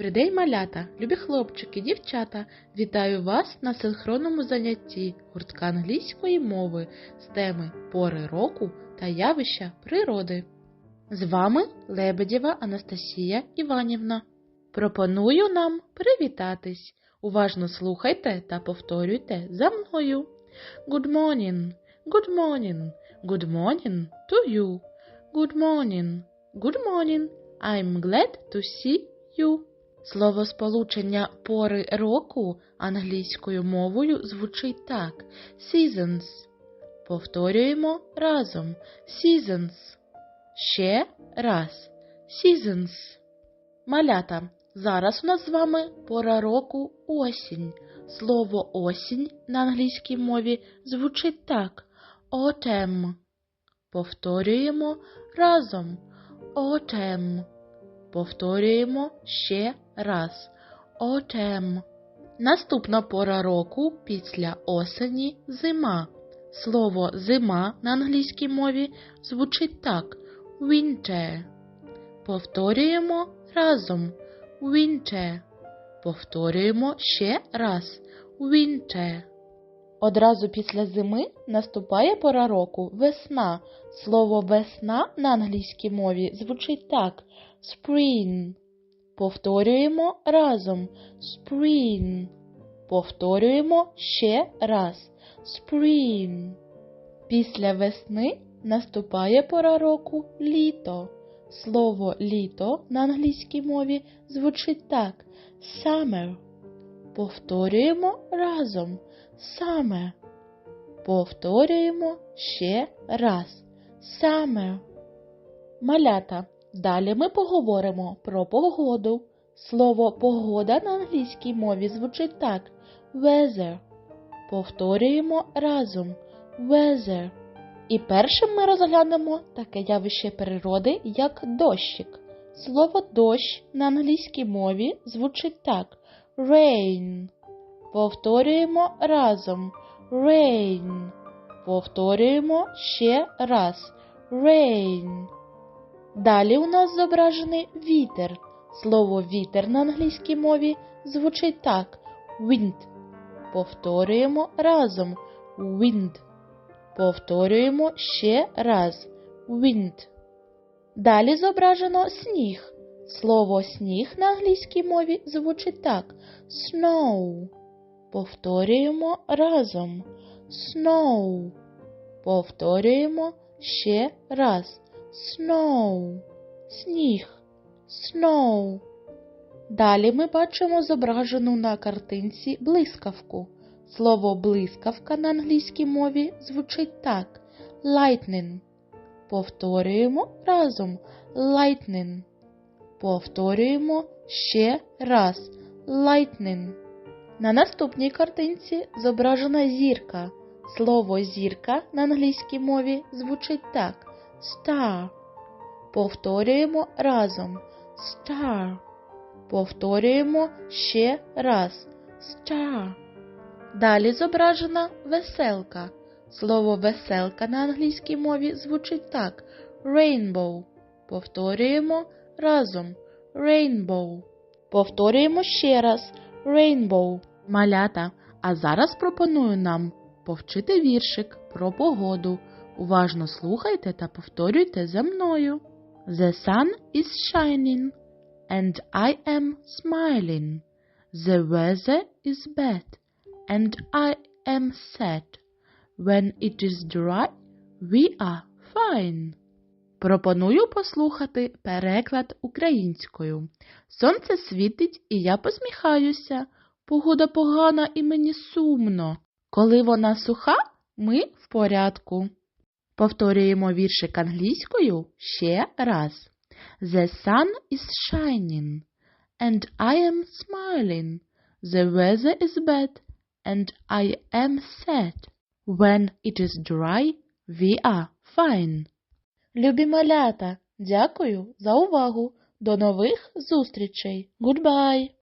Добрий малята, любі хлопчики, дівчата. Вітаю вас на синхронному занятті гуртка англійської мови з теми пори року та явища природи. З вами Лебедєва Анастасія Іванівна. Пропоную нам привітатись. Уважно слухайте та повторюйте за мною. Good morning, good morning, good morning to you. Good morning, good morning. I'm glad to see you. Словосполучення пори року англійською мовою звучить так: seasons. Повторюємо разом. Seasons. Ще раз. Seasons. Малята. Зараз у нас з вами пора року осінь. Слово осінь на англійській мові звучить так: autumn. Повторюємо разом. Autumn. Повторюємо ще раз. Autumn. Наступна пора року після осені зима. Слово зима на англійській мові звучить так: winter. Повторюємо разом. Winter. Повторюємо ще раз. Winter. Одразу після зими наступає пора року весна. Слово весна на англійській мові звучить так: spring. Повторюємо разом. Spring. Повторюємо ще раз. Spring. Після весни наступає пора року літо. Слово літо на англійській мові звучить так: summer. Повторюємо разом. Summer. Повторюємо ще раз. Summer. Малята. Далі ми поговоримо про погоду. Слово погода на англійській мові звучить так: weather. Повторюємо разом. Weather. І першим ми розглянемо таке явище природи, як дощик. Слово дощ на англійській мові звучить так: rain. Повторюємо разом. Rain. Повторюємо ще раз. Rain. Далі у нас зображений вітер. Слово вітер на англійській мові звучить так: wind. Повторюємо разом. Wind. Повторюємо ще раз. Wind. Далі зображено сніг. Слово сніг на англійській мові звучить так: snow. Повторюємо разом. Snow. Повторюємо ще раз. Snow. Сніг. Snow. Далі ми бачимо зображену на картинці блискавку. Слово блискавка на англійській мові звучить так: lightning. Повторюємо разом. Lightning. Повторюємо ще раз. Lightning. На наступній картинці зображена зірка. Слово зірка на англійській мові звучить так: star. Повторюємо разом. Star. Повторюємо ще раз. Star. Далі зображена веселка. Слово веселка на англійській мові звучить так: rainbow. Повторюємо разом. Rainbow. Повторюємо ще раз. Rainbow. Малята. А зараз пропоную нам повчити віршик про погоду. Уважно слухайте та повторюйте за мною. The sun is shining, and I am smiling. The weather is bad, and I am sad. When it is dry, we are fine. Пропоную послухати переклад українською. Сонце світить, і я посміхаюся. Погода погана і мені сумно. Коли вона суха, ми в порядку. Повторюємо віршик англійською ще раз. The sun is shining, and I am smiling. The weather is bad, and I am sad. When it is dry, we are fine. Любі малята, дякую за увагу. До нових зустрічей. Goodbye!